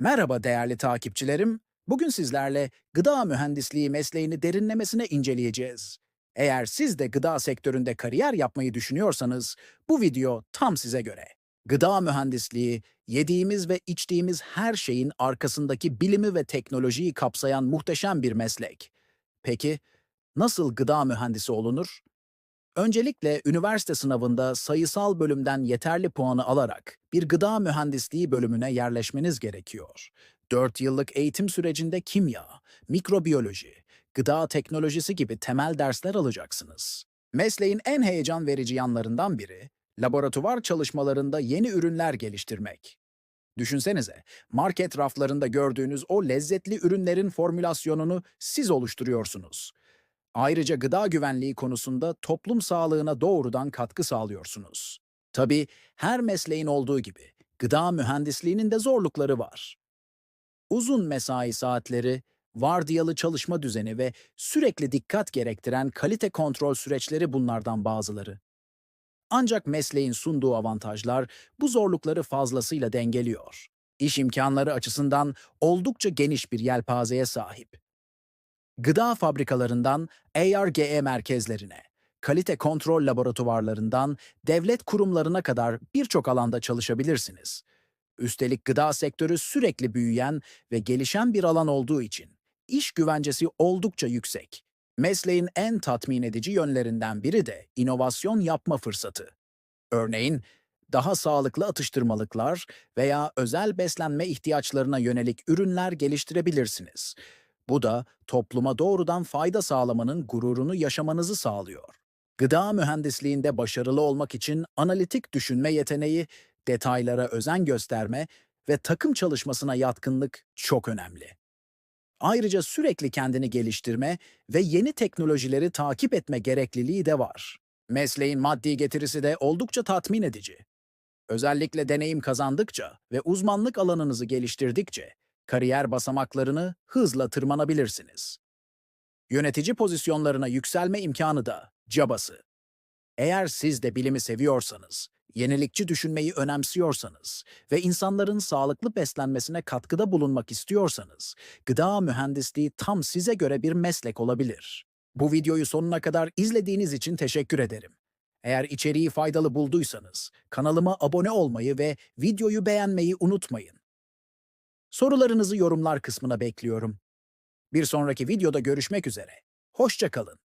Merhaba değerli takipçilerim. Bugün sizlerle gıda mühendisliği mesleğini derinlemesine inceleyeceğiz. Eğer siz de gıda sektöründe kariyer yapmayı düşünüyorsanız bu video tam size göre. Gıda mühendisliği, yediğimiz ve içtiğimiz her şeyin arkasındaki bilimi ve teknolojiyi kapsayan muhteşem bir meslek. Peki nasıl gıda mühendisi olunur? Öncelikle üniversite sınavında sayısal bölümden yeterli puanı alarak bir gıda mühendisliği bölümüne yerleşmeniz gerekiyor. 4 yıllık eğitim sürecinde kimya, mikrobiyoloji, gıda teknolojisi gibi temel dersler alacaksınız. Mesleğin en heyecan verici yanlarından biri, laboratuvar çalışmalarında yeni ürünler geliştirmek. Düşünsenize, market raflarında gördüğünüz o lezzetli ürünlerin formülasyonunu siz oluşturuyorsunuz. Ayrıca gıda güvenliği konusunda toplum sağlığına doğrudan katkı sağlıyorsunuz. Tabii her mesleğin olduğu gibi gıda mühendisliğinin de zorlukları var. Uzun mesai saatleri, vardiyalı çalışma düzeni ve sürekli dikkat gerektiren kalite kontrol süreçleri bunlardan bazıları. Ancak mesleğin sunduğu avantajlar bu zorlukları fazlasıyla dengeliyor. İş imkanları açısından oldukça geniş bir yelpazeye sahip. Gıda fabrikalarından ARGE merkezlerine, kalite kontrol laboratuvarlarından devlet kurumlarına kadar birçok alanda çalışabilirsiniz. Üstelik gıda sektörü sürekli büyüyen ve gelişen bir alan olduğu için iş güvencesi oldukça yüksek. Mesleğin en tatmin edici yönlerinden biri de inovasyon yapma fırsatı. Örneğin, daha sağlıklı atıştırmalıklar veya özel beslenme ihtiyaçlarına yönelik ürünler geliştirebilirsiniz. Bu da topluma doğrudan fayda sağlamanın gururunu yaşamanızı sağlıyor. Gıda mühendisliğinde başarılı olmak için analitik düşünme yeteneği, detaylara özen gösterme ve takım çalışmasına yatkınlık çok önemli. Ayrıca sürekli kendini geliştirme ve yeni teknolojileri takip etme gerekliliği de var. Mesleğin maddi getirisi de oldukça tatmin edici. Özellikle deneyim kazandıkça ve uzmanlık alanınızı geliştirdikçe kariyer basamaklarını hızla tırmanabilirsiniz. Yönetici pozisyonlarına yükselme imkanı da cabası. Eğer siz de bilimi seviyorsanız, yenilikçi düşünmeyi önemsiyorsanız ve insanların sağlıklı beslenmesine katkıda bulunmak istiyorsanız, gıda mühendisliği tam size göre bir meslek olabilir. Bu videoyu sonuna kadar izlediğiniz için teşekkür ederim. Eğer içeriği faydalı bulduysanız, kanalıma abone olmayı ve videoyu beğenmeyi unutmayın. Sorularınızı yorumlar kısmına bekliyorum. Bir sonraki videoda görüşmek üzere. Hoşça kalın.